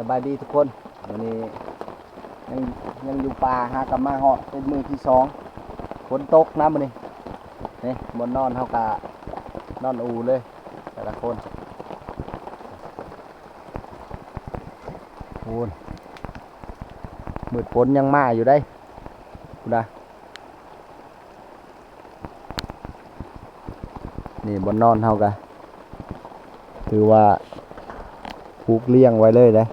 สบายดีทุกคนวันนี้ยังยังอยู่ป่าหากับมาเหาะเป็นมือที่สองฝนตกน้ำมันนี่นี่บนนอนเท่ากะนอนอูเลย แต่ละคนโอ้ยมืดฝนยังมาอยู่ได้กูดานี่บนนอนเท่ากะถือว่าผูกเลี้ยงไว้เลยเลย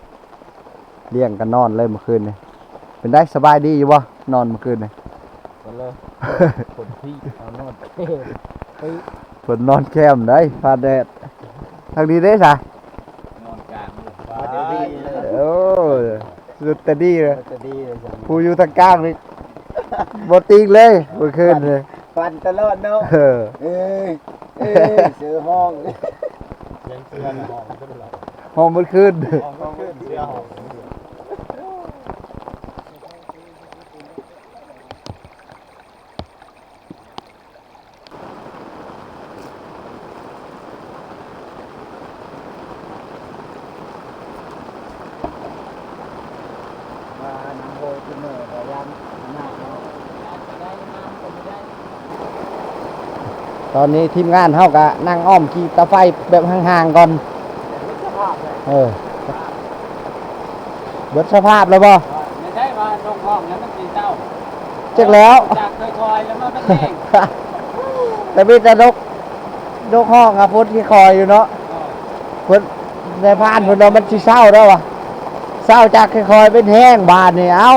เลี้ยงกันนอนเลยเมื่อคืนนี่เป็นได้สบายดีอยู่บ่นอนเมื่อคืนนี่ก็เลยคนที่เอานอนเท่ไปเพิ่นนอนแคมได้พาแดดทางนี้ได้ซะนอนกลางเลยฟ้าเดี๋ยวดีเลยโอ้สุดแต่ดีเลยจะดีเลยจ้ะผู้อยู่ทางกลางนี่บ่ติงเลยเมื่อคืนเลยฟันตลอดเนาะเออเอ้ยเอ้ยเสือห้องยังเสือห้องก็ได้หรอห้องเมื่อคืนห้องก็ขึ้นเสือห้องมาน้ำโบยขึ้นเหนือแต่ยังหน้าเนาะได้น้ำก็ไม่ได้ ตอนนี้ทีมงานเฮาก็นั่งอ้อมขี่ตาไฟแบบห่างๆก่อนสภาพเลยเออเบิดสภาพแล้วบ่ไม่ได้มาลงห้องแล้วมันตีเต้าเจ๊กแล้วจากคอยๆแล้วมาเป็นเองแต่มีแต่นกนกห้องอะพุทธที่คอยอยู่เนาะพุทธในพานพุทธเรามันสิเศร้าแล้ววะเศร้าจากคอยๆเป็นแห้งบานนี่เอ้า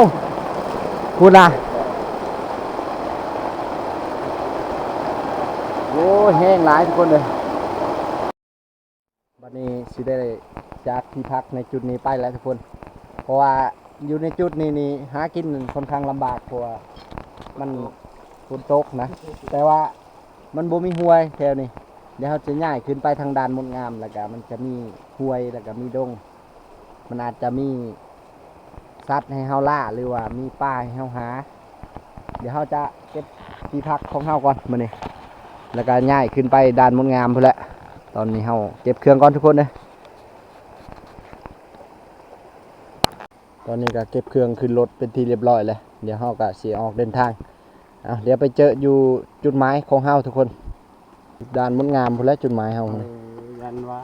คุณอะ โอ้แห้งหลายทุกคนเลยวันนี้สิได้จากที่พักในจุดนี้ไปแล้วทุกคน เพราะว่าอยู่ในจุดนี้นี่หากินค่อนข้างลำบากเพราะว่ามันฝนตกนะ แต่ว่ามันบ่มีห้วยแถวนี้เดี๋ยวเราจะย้ายขึ้นไปทางด้านมนงามแล้วก็มันจะมีห้วยแล้วก็มีดง มันอาจจะมีสัตว์ให้เฮาล่าหรือว่ามีป่าให้เฮาหา เดี๋ยวเราจะเก็บที่พักของเฮาก่อนมื้อนี้ แล้วก็ง่ายขึ้นไปด้านมนงามพุ่นแหละ ตอนนี้เฮาเก็บเครื่องก่อนทุกคนเลยตอนนี้ก็เก็บเครื่องขึ้นรถเป็นที่เรียบร้อยแล้วเดี๋ยวเฮาก็สิออกเดินทางเอาเดี๋ยวไปเจออยู่จุดหมายของเฮาทุกคน ด้านมดงามพุ่นแหละจุดหมายเฮายันวะ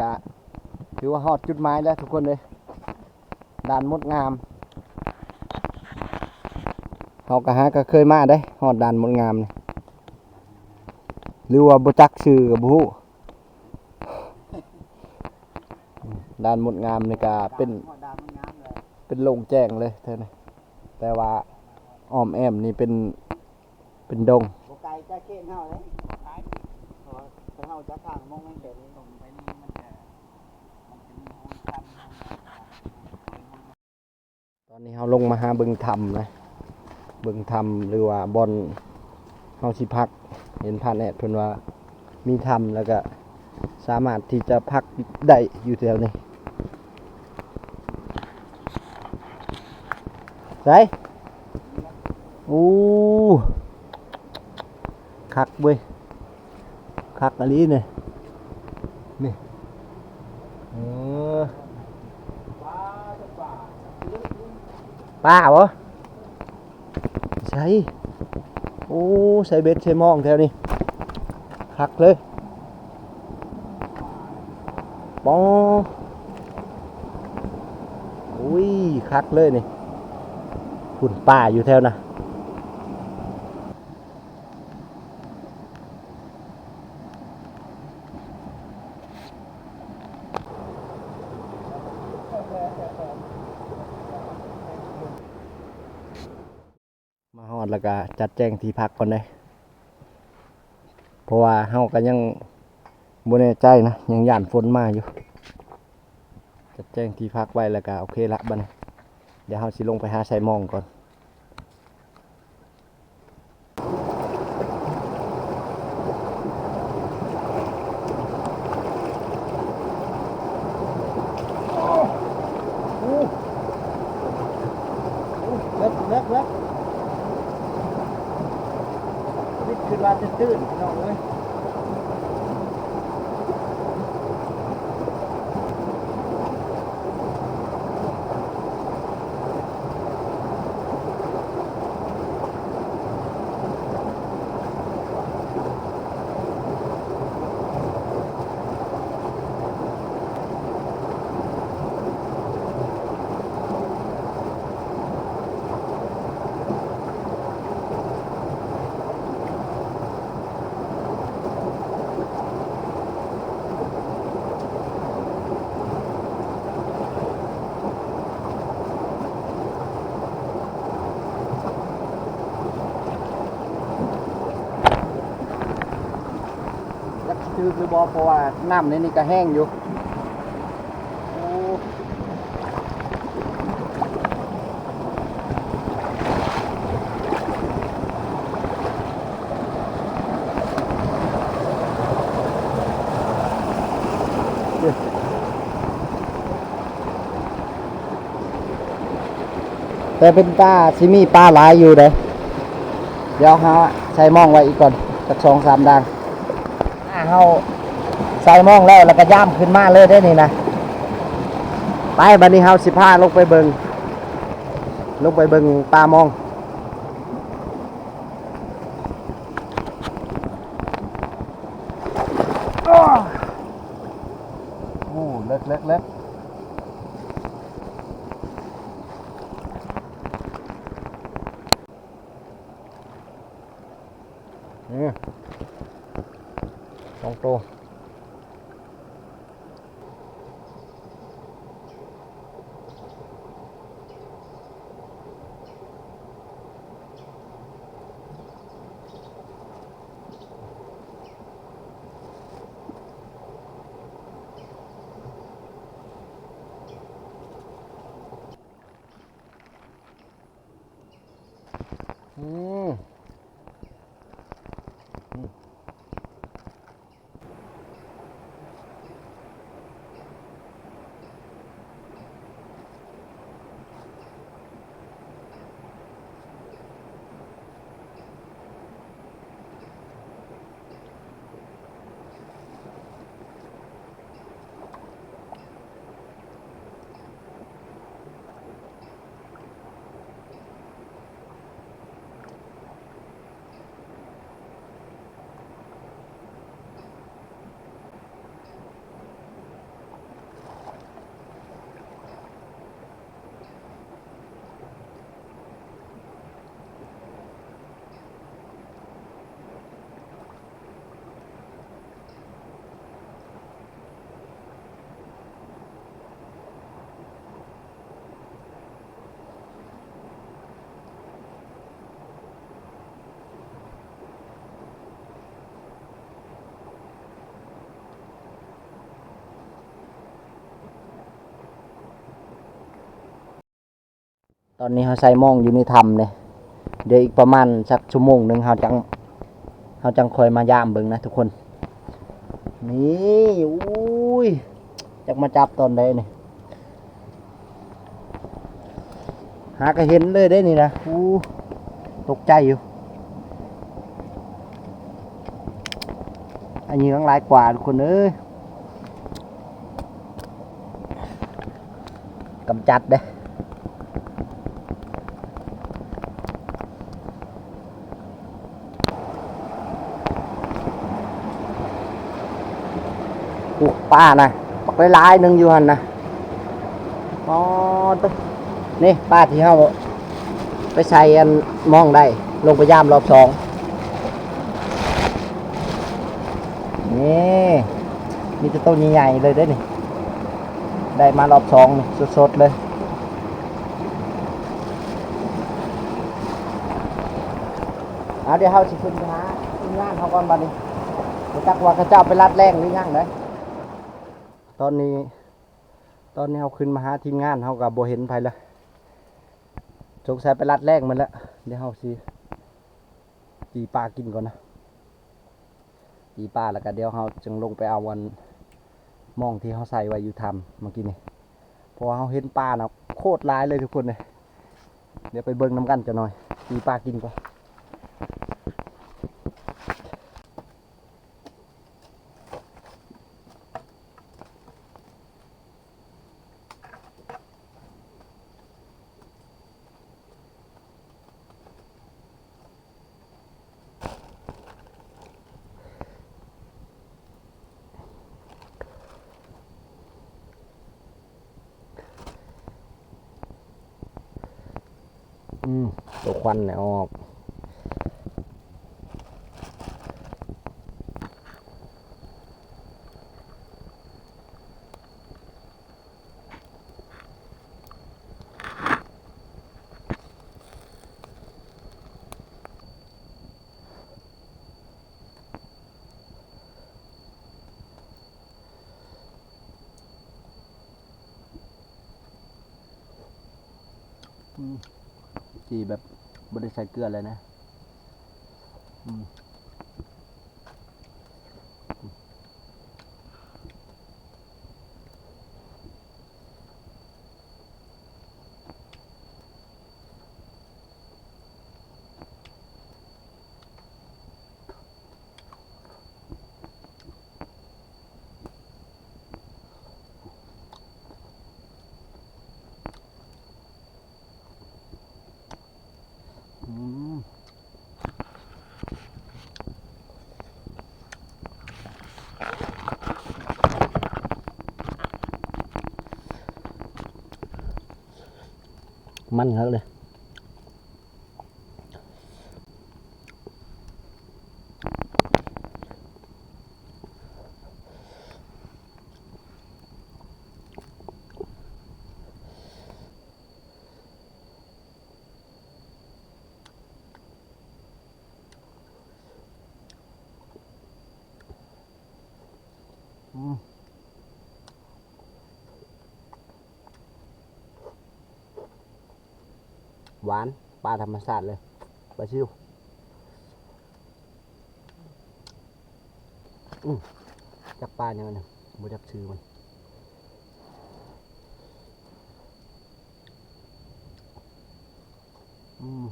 กะถือว่าฮอดจุดหมายแล้วทุกคนเลยด่านมดงามเฮากะหาก็เคยมาได้ฮอดด่านมดงามนี่หรือว่าบ่จักชื่อกับบ่ฮู้ด่านมดงามนี่ก็เป็นดามันงามเลยเป็นโล่งแจ้งเลยเท่านี้แต่ว่าอ้อมแอมนี่เป็นเป็นดงบไก่จะเข็นเฮาเลยไก่เพราะว่าเฮาจะข้างมองไม่เห็นลงไปนี่มันจะมันจะมีห้องคันห้องน้ำ ต อนนี้เราลงมาหาบึงธรรมนะบึงธรรมหรือว่าบอนเฮาสิพัก เห็นผ่านแอดเพิ่นว่ามีธรรมแล้วก็สามารถที่จะพักได้อยู่แถวนี้ใส่อู้คักเว้ยคักอันนี้เนี่ยนี่เออ ป้าบ่ใช่โอ้ใส่เบ็ดใส่มองแถวนี้หักเลยปออุ้ยคักเลยนี่หุ่นป่าอยู่แถวนะ มาหอดแล้วก็จัดแจงที่พักก่อนเลยเพราะว่าเฮาก็ยังบนในใจนะยังหย่านฝนมาอยู่ จัดแจงที่พักไว้แล้วก็โอเคละบัดนเดี๋ยวเฮาสิลงไปหาใส่มองก่อนเล็กเล็กเล็ก วิทย์คือว่าตื้นพี่น้องเอ้ยจั กคือคือบอเพราะว่าน้ำในนี่ก็แห้งอยู่แต่เป็นปลาซิมีปลาหลายอยู่เด้เดี๋ยวหาใส่หมองไว้อีกก่อนสักสองสามดัง เฮาใส่หมองแล้วแล้วก็ย่ามขึ้นมาเลยได้นี่นะไปบัดนี้เฮาสิพาลงไปเบิงลงไปเบิงปลามอง ตอนนี้เขาใส่หมองอยู่ในถ้ำเลยเดี๋ยวอีกประมาณสักชั่วโมงหนึ่งเขาจังเขาจังคอยมายามเบิ่งนะทุกคน นี่อุ้ยจักมาจับตอนใดนี่หาก็เห็นเลยได้นี่นะอู้ตกใจอยู่อันนี้ทั้งหลายกว่าทุกคนเอ้ยกำจัดเด้ ป้านะปักหลายๆหนึ่งอยู่หันนะอ๋อตึ๊นี่ป้าที่เขาไปใส่อันมองได้ ลงไปย่ามรอบสองนี่มีต่ต้นใหญ่ๆเลยได้นี่ได้มารอบสองสดๆเลยเอาเดี๋ยวเขาสิขึ้นไปหาทีมงานเขาก่อนบัดนี้เดี๋ยวจักว่าเขาเจ้าไปรัดแรงหรือยังเลย ตอนนี้ ตอนนี้เขาขึ้นมาหาทีมงานเขากับโบเห็นไผละสงสัยไปรัดแรงมันแล้วเดี๋ยวเขาสิตีปลากินก่อนนะตีปลาแล้วก็เดี๋ยวเขาจึงลงไปเอาวันมองที่เขาใส่ไว้อยู่ทำเมื่อกี้นี่พราะว่าเขาเห็นปลานะโคตรร้ายเลยทุกคนเลยเดี๋ยวไปเบิ่งน้ำกันจะหน่อยปีปลากินก่อน ตัวควันเนี่ยออก จีแบบบริใช้เกลือเลยนะ อืมอืม มันครับเลย อืม หวานปลาธรรมชาติเลยปลาชิวอืมจักปลาเนี่ยมันบ่จักชื่อมันอืม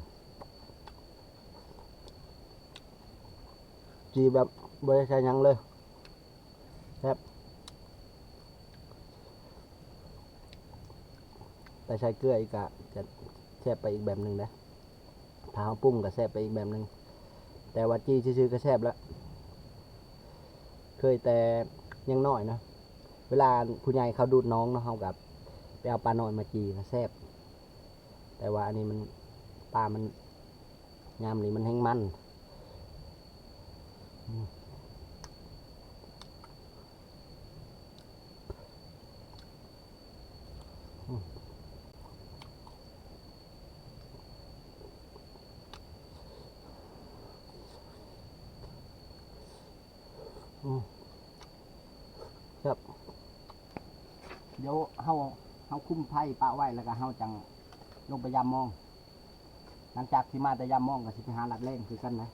จีแบบบ่ได้ใช้หยังเลยแต่ใช้เกลืออีกอะจะ ซ่บไปอีกแบบหนึ่งนะท้าปุ้มก็แซ่บไปอีกแบบหนึ่งแต่ว่าจีซื่อๆก็แซ่บแล้วเคยแต่ยังน้อยนะเวลาผู้ใหญ่เขาดูดน้องเนาะเขากับไปเอาปลาหน่อยมาจีก็แซ่บแต่ว่าอันนี้มันปลามันยามนี้มันแห้งมัน ครับเดี๋ยวเฮาเฮาคุ้มไผ่ปลาไว้แล้วก็เฮาจังลงไปยามมอง หลังจากที่มาแต่ยามมองก็สิไปหาหลักเล่งคือกันนะ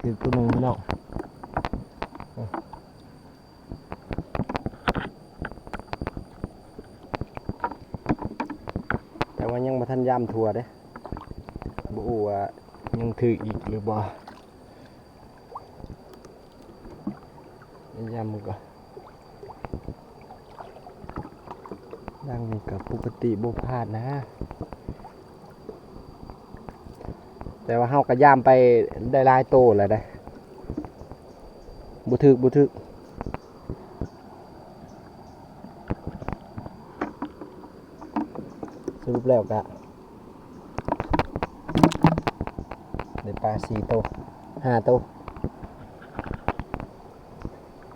คือตัวนึงพี่น้องแต่ว่ายังมาทั นยามทัวเด้บูว่ายังถืออีกหรือบ่ยามมันก็ดังนี่กับปกติบ่พลาดนะ แต่ว่าเฮาก็ย่ามไปได้ลายโตแล้วได้บ่ถึกบ่ถึกสรุปแล้วก็ได้ปลาสี่โตห้าโต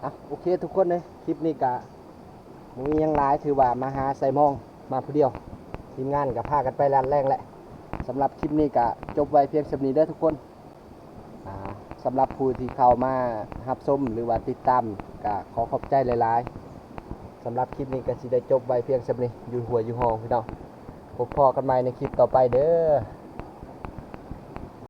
อะโอเคทุกคนเลยคลิปนี้ก็มึงยังหลายถือว่ามาหาไซมองมาผู้เดียว ทีมงานก็พากันไปร้านแรงแหละสำหรับคลิปนี้ก็จบไว้เพียงสำนี้เด้อทุกคนสำหรับผู้ที่เข้ามารับชมหรือว่าติดตามก็ขอขอบใจหลายๆสำหรับคลิปนี้ก็สิได้จบไว้เพียงสำนี้อยู่หัวอยู่ห้องพี่น้องพบพอกันใหม่ในคลิปต่อไปเด้อ